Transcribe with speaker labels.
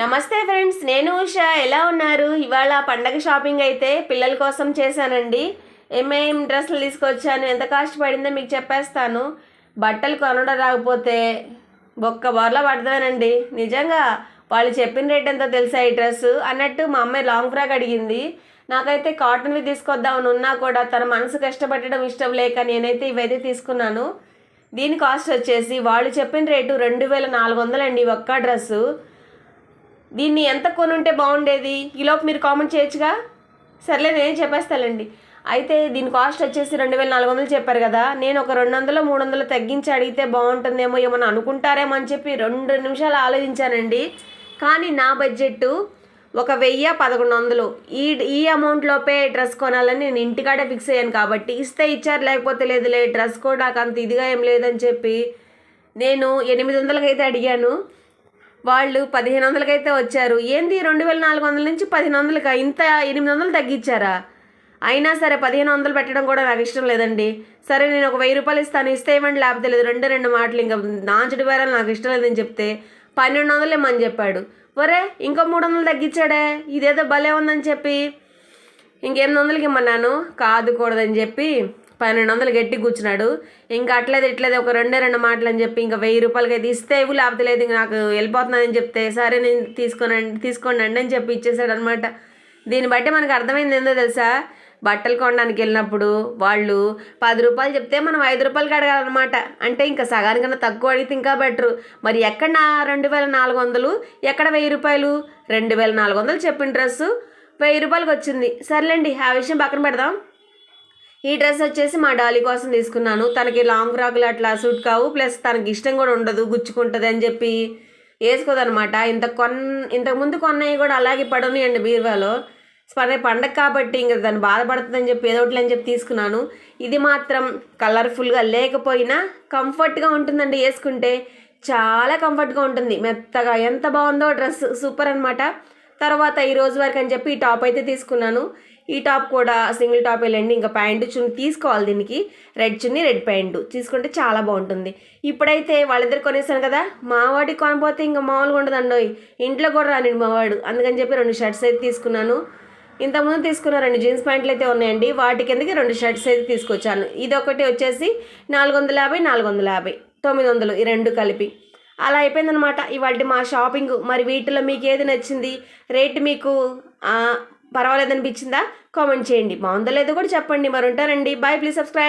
Speaker 1: నమస్తే ఫ్రెండ్స్ నేను ఉషా. ఎలా ఉన్నారు? ఇవాళ పండగ షాపింగ్ అయితే పిల్లల కోసం చేశానండి. ఏమేం డ్రెస్సులు తీసుకొచ్చాను ఎంత కాస్ట్ పడిందో మీకు చెప్పేస్తాను. బట్టలు కొనడం రాకపోతే ఒక్క బోర్లో పడతానండి. నిజంగా వాళ్ళు చెప్పిన రేట్ ఎంతో తెలుసా ఈ డ్రెస్ అన్నట్టు మా అమ్మాయి లాంగ్ ఫ్రాక్ అడిగింది. నాకైతే కాటన్వి తీసుకొద్దామని ఉన్నా కూడా తన మనసు కష్టపెట్టడం ఇష్టం లేక నేనైతే ఇవైతే తీసుకున్నాను. దీని కాస్ట్ వచ్చేసి వాళ్ళు చెప్పిన రేటు రెండు వేల నాలుగు వందలండి ఒక్క డ్రెస్సు. దీన్ని ఎంత కొనుంటే బాగుండేది? ఈలోపు మీరు కామెంట్ చేయొచ్చుగా? సర్లే నేను చెప్పేస్తానండి అయితే దీని కాస్ట్ వచ్చేసి రెండు వేల నాలుగు వందలు చెప్పారు కదా. నేను ఒక రెండు వందలు మూడు వందలు తగ్గించి అడిగితే బాగుంటుందేమో ఏమన్నా అనుకుంటారేమో అని చెప్పి రెండు నిమిషాలు ఆలోచించానండి. కానీ నా బడ్జెట్ ఒక వెయ్యి పదకొండు వందలు. ఈ ఈ అమౌంట్లోపే డ్రెస్ కొనాలని నేను ఇంటికాడే ఫిక్స్ అయ్యాను కాబట్టి ఇస్తే ఇచ్చారు లేకపోతే లేదులే డ్రెస్ కూడా నాకు అంత ఇదిగా ఏం లేదని చెప్పి నేను ఎనిమిది వందలకైతే అడిగాను. వాళ్ళు పదిహేను వందలకైతే వచ్చారు. ఏంది రెండు వేల నాలుగు వందల నుంచి పదిహేను వందలకి ఇంత ఎనిమిది వందలు తగ్గించారా? అయినా సరే పదిహేను వందలు పెట్టడం కూడా నాకు ఇష్టం లేదండి. సరే నేను ఒక వెయ్యి రూపాయలు ఇస్తాను. ఇస్తే ఇవ్వండి లేకపోతే లేదు. రెండు రెండు మాటలు ఇంకా నాంచుడి బేరాలు నాకు ఇష్టం లేదని చెప్తే పన్నెండు వందలు ఇమ్మని చెప్పాడు. ఒరే ఇంకో మూడు వందలు తగ్గించాడే? ఇదేదో భలే ఉందని చెప్పి ఇంకెనిమిది వందలకి ఇమ్మన్నాను కాదుకూడదని చెప్పి పన్నెండు వందలు గట్టి కూర్చున్నాడు. ఇంకా అట్లేదు ఇట్లేదు ఒక రెండే రెండు మాటలు అని చెప్పి ఇంకా వెయ్యి రూపాయలకి అయితే ఇస్తే ఇవ్వు లేకపోతే లేదు ఇంకా నాకు వెళ్ళిపోతున్నానని చెప్తే సరే నేను తీసుకోనండి తీసుకోండి అండి అని చెప్పి ఇచ్చేసాడు అనమాట దీన్ని బట్టి మనకు అర్థమైంది ఏందో తెలుసా? బట్టలు కొనడానికి వెళ్ళినప్పుడు వాళ్ళు పది రూపాయలు చెప్తే మనం ఐదు రూపాయలకి అడగాలన్నమాట. అంటే ఇంకా సగానికన్నా తక్కువ అడిగితే ఇంకా బెటరు. మరి ఎక్కడ నా రెండు వేల నాలుగు వందలు? ఎక్కడ వెయ్యి రూపాయలు? రెండు వేల నాలుగు వందలు చెప్పిన డ్రెస్సు వెయ్యి రూపాయలకి వచ్చింది. సర్లేండి ఆ విషయం పక్కన పెడదాం. ఈ డ్రెస్ వచ్చేసి మా డాలీ కోసం తీసుకున్నాను. తనకి లాంగ్ ఫ్రాక్లు అట్లా సూట్ కావు. ప్లస్ తనకి ఇష్టం కూడా ఉండదు గుచ్చుకుంటుంది అని చెప్పి వేసుకోదనమాట ఇంత కొన్ ఇంతకుముందు కొన్నవి కూడా అలాగే పడున్నాయండి బీరువాలో. సరే పండగ కాబట్టి ఇంకా దాన్ని బాధపడుతుందని చెప్పి ఏదో ఒకటి అని చెప్పి తీసుకున్నాను. ఇది మాత్రం కలర్ఫుల్గా లేకపోయినా కంఫర్ట్గా ఉంటుందండి వేసుకుంటే. చాలా కంఫర్ట్గా ఉంటుంది. మెత్తగా ఎంత బాగుందో డ్రెస్ సూపర్ అనమాట తర్వాత ఈ రోజు వరకు అని చెప్పి ఈ టాప్ అయితే తీసుకున్నాను. ఈ టాప్ కూడా సింగిల్ టాప్ వెళ్ళండి ఇంకా ప్యాంటు చున్ని తీసుకోవాలి దీనికి. రెడ్ చున్ని రెడ్ ప్యాంటు తీసుకుంటే చాలా బాగుంటుంది. ఇప్పుడైతే వాళ్ళిద్దరు కొనేసాను కదా మావాడి కొనపోతే ఇంకా మామూలుగా ఉండదండి ఇంట్లో కూడా రానండి మావాడు అందుకని చెప్పి రెండు షర్ట్స్ అయితే తీసుకున్నాను. ఇంతకుముందు తీసుకున్న రెండు జీన్స్ ప్యాంట్లు అయితే ఉన్నాయండి. వాటి కిందకి రెండు షర్ట్స్ అయితే తీసుకొచ్చాను? ఇది ఒకటి వచ్చేసి నాలుగు వందల యాభై నాలుగు వందల యాభై తొమ్మిది వందలు ఈ రెండు కలిపి. అలా అయిపోయిందనమాట ఇవాళ మా షాపింగ్. మరి వీటిలో మీకు ఏది నచ్చింది? రేట్ మీకు పర్వాలేదనిపించిందా? కామెంట్ చేయండి. బాగుందో లేదో కూడా చెప్పండి. మరి ఉంటారండి బాయ్. Please subscribe.